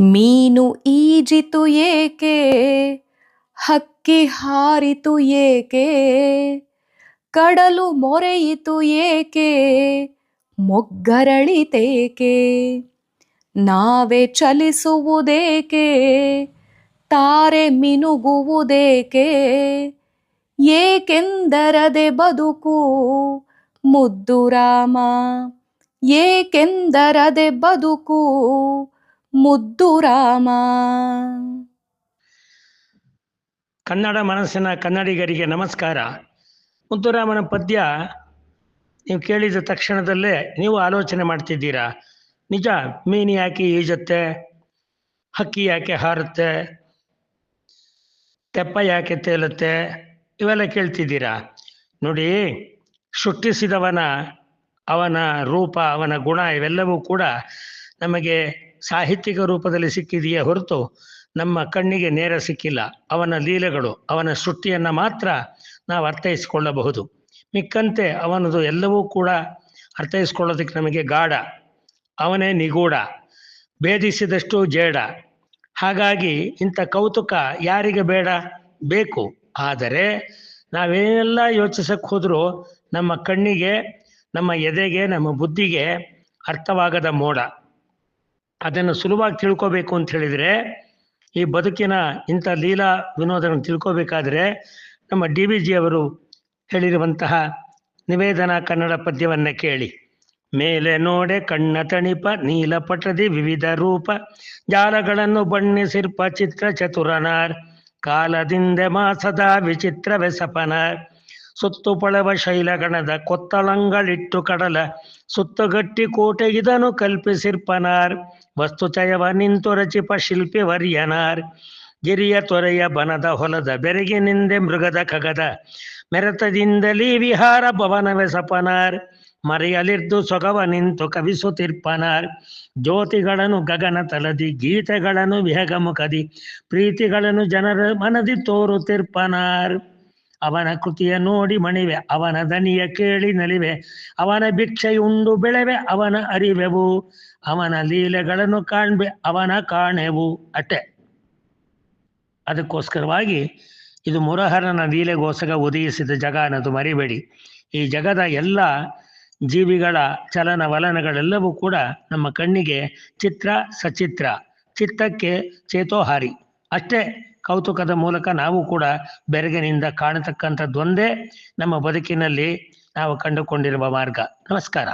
ಮೀನು ಈಜಿತು ಏಕೆ? ಹಕ್ಕಿ ಹಾರಿತು ಏಕೆ? ಕಡಲು ಮೊರೆಯಿತು ಏಕೆ? ಮೊಗ್ಗರಳಿತೇಕೆ ನಾವೇ ಚಲಿಸುವುದೇಕೆ? ತಾರೆ ಮಿನುಗುವುದೇಕೆ? ಏಕೆಂದರದೆ ಬದುಕು ಮುದ್ದು ರಾಮ? ಏಕೆಂದರದೆ ಬದುಕು ಮುದ್ದು ರಾಮ. ಕನ್ನಡ ಮನಸ್ಸಿನ ಕನ್ನಡಿಗರಿಗೆ ನಮಸ್ಕಾರ. ಮುದ್ದುರಾಮನ ಪದ್ಯ ನೀವು ಕೇಳಿದ ತಕ್ಷಣದಲ್ಲೇ ನೀವು ಆಲೋಚನೆ ಮಾಡ್ತಿದ್ದೀರಾ. ನಿಜ, ಮೀನು ಯಾಕೆ ಈಜತ್ತೆ? ಹಕ್ಕಿ ಯಾಕೆ ಹಾರುತ್ತೆ? ತೆಪ್ಪ ಯಾಕೆ ತೇಲುತ್ತೆ? ಇವೆಲ್ಲ ಕೇಳ್ತಿದ್ದೀರಾ. ನೋಡಿ, ಸೃಷ್ಟಿಸಿದವನ, ಅವನ ರೂಪ, ಅವನ ಗುಣ ಇವೆಲ್ಲವೂ ಕೂಡ ನಮಗೆ ಸಾಹಿತ್ಯಿಕ ರೂಪದಲ್ಲಿ ಸಿಕ್ಕಿದೆಯೇ ಹೊರತು ನಮ್ಮ ಕಣ್ಣಿಗೆ ನೇರ ಸಿಕ್ಕಿಲ್ಲ. ಅವನ ಲೀಲೆಗಳು, ಅವನ ಸೃಷ್ಟಿಯನ್ನು ಮಾತ್ರ ನಾವು ಅರ್ಥೈಸಿಕೊಳ್ಳಬಹುದು. ಮಿಕ್ಕಂತೆ ಅವನದು ಎಲ್ಲವೂ ಕೂಡ ಅರ್ಥೈಸ್ಕೊಳ್ಳೋದಕ್ಕೆ ನಮಗೆ ಗಾಢ. ಅವನೇ ನಿಗೂಢ, ಭೇದಿಸಿದಷ್ಟು ಜೇಡ. ಹಾಗಾಗಿ ಇಂಥ ಕೌತುಕ ಯಾರಿಗೆ ಬೇಡ? ಬೇಕು. ಆದರೆ ನಾವೇನೆಲ್ಲ ಯೋಚಿಸಕ್ಕೆ ಹೋದರೂ ನಮ್ಮ ಕಣ್ಣಿಗೆ, ನಮ್ಮ ಎದೆಗೆ, ನಮ್ಮ ಬುದ್ಧಿಗೆ ಅರ್ಥವಾಗದ ಮೋಡ. ಅದನ್ನು ಸುಲಭವಾಗಿ ತಿಳ್ಕೋಬೇಕು ಅಂತ ಹೇಳಿದರೆ, ಈ ಬದುಕಿನ ಇಂಥ ಲೀಲಾ ವಿನೋದಗಳನ್ನು ತಿಳ್ಕೋಬೇಕಾದ್ರೆ ನಮ್ಮ ಡಿ ವಿ ಜಿ ಅವರು ಹೇಳಿರುವಂತಹ ನಿವೇದನಾ ಕನ್ನಡ ಪದ್ಯವನ್ನು ಕೇಳಿ. ಮೇಲೆ ನೋಡೆ ಕಣ್ಣ ತಣಿಪ ನೀಲಪಟದಿ ವಿವಿಧ ರೂಪ, ಜಾಲಗಳನ್ನು ಬಣ್ಣಿಸಿರ್ಪ ಚಿತ್ರ ಚತುರನಾರ್, ಕಾಲದಿಂದ ಮಾಸದ ವಿಚಿತ್ರ ಬೆಸಪನಾರ್ ಸುತ್ತು ಪಳವ ಶೈಲಗಣದ ಕೊತ್ತಳಂಗಳಿಟ್ಟು ಕಡಲ, ಸುತ್ತಗಟ್ಟಿ ಕೋಟೆ ಇದನು ಕಲ್ಪಿಸಿರ್ಪನಾರ್. ವಸ್ತುಚಯವ ನಿಂತು ರಚಿಪ ಶಿಲ್ಪಿ ವರ್ಯನಾರ್. ಗಿರಿಯ ತೊರೆಯ ಬನದ ಹೊಲದ ಬೆರಗಿನಿಂದೆ ಮೃಗದ ಖಗದ ಮೆರತದಿಂದಲೀ ವಿಹಾರ ಭವನವೆಸಪನಾರ್ ಮರೆಯಲಿರ್ದು ಸೊಗವ ನಿಂತು ಕವಿಸುತ್ತಿರ್ಪನಾರ್. ಜ್ಯೋತಿಗಳನ್ನು ಗಗನ ತಲದಿ, ಗೀತೆಗಳನ್ನು ವಿಹಗಮುಖದಿ ಪ್ರೀತಿಗಳನ್ನು ಜನರ ಮನದಿ ತೋರುತ್ತಿರ್ಪನಾರ್. ಅವನ ಕೃತಿಯ ನೋಡಿ ಮಣಿವೆ, ಅವನ ದನಿಯ ಕೇಳಿ ನಲಿವೆ, ಅವನ ಭಿಕ್ಷೆಯುಂಡು ಬೆಳೆವೆ, ಅವನ ಅರಿವೆವು, ಅವನ ಲೀಲೆಗಳನ್ನು ಕಾಣ್ಬೆ, ಅವನ ಕಾಣೆವು ಅಟೆ. ಅದಕ್ಕೋಸ್ಕರವಾಗಿ ಇದು ಮುರಹರನ ಲೀಲೆಗೋಸ್ಕರ ಉದಯಿಸಿದ ಜಗ ಅನ್ನೋದು ಮರಿಬೇಡಿ. ಈ ಜಗದ ಎಲ್ಲ ಜೀವಿಗಳ ಚಲನವಲನಗಳೆಲ್ಲವೂ ಕೂಡ ನಮ್ಮ ಕಣ್ಣಿಗೆ ಚಿತ್ರ ಸಚಿತ್ರ, ಚಿತ್ತಕ್ಕೆ ಚೇತೋಹಾರಿ. ಅಷ್ಟೇ. ಕೌತುಕದ ಮೂಲಕ ನಾವು ಕೂಡ ಬೆರಗಿನಿಂದ ಕಾಣತಕ್ಕಂಥದ್ದೊಂದೇ ನಮ್ಮ ಬದುಕಿನಲ್ಲಿ ನಾವು ಕಂಡುಕೊಂಡಿರುವ ಮಾರ್ಗ. ನಮಸ್ಕಾರ.